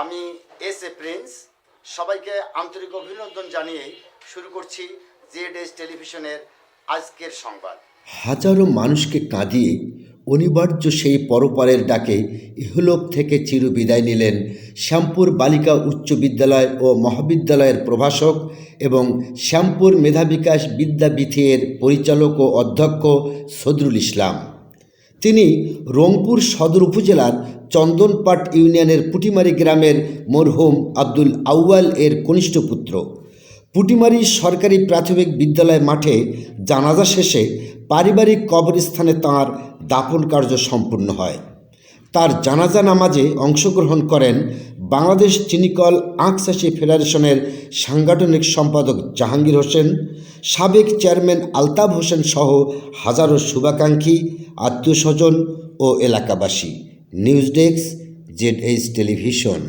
আমি S A Prince. সবাইকে আন্তরিক অভিনন্দন জানিয়ে শুরু করছি জেড এস টেলিভিশনের আজকের সংবাদ। হাজারো মানুষকে কাঁদিয়ে অনিবার্য সেই পরপারের ডাকে ইহলোক থেকে চির বিদায় নিলেন শ্যামপুর বালিকা উচ্চ বিদ্যালয় ও মহাবিদ্যালয়ের প্রভাষক এবং শ্যামপুর মেধা বিকাশ বিদ্যাবিথের পরিচালক ও অধ্যক্ষ সদরুল ইসলাম। তিনি রংপুর সদর উপজেলার চন্দনপাট ইউনিয়নের পুটিমারি গ্রামের মরহুম আব্দুল আউয়াল এর কনিষ্ঠ পুত্র। পুটিমারি সরকারি প্রাথমিক বিদ্যালয় মাঠে জানাজা শেষে পারিবারিক কবরস্থানে তাঁর দাফন কার্য সম্পন্ন হয়। তার জানাজা নামাজে অংশগ্রহণ করেন বাংলাদেশ চিনিকল আঁকচাষী ফেডারেশনের সাংগঠনিক সম্পাদক জাহাঙ্গীর হোসেন, সাবেক চেয়ারম্যান আলতাফ হোসেন সহ হাজারো শুভাকাঙ্ক্ষী আত্মীয় স্বজন ও এলাকাবাসী news desk, Z H television.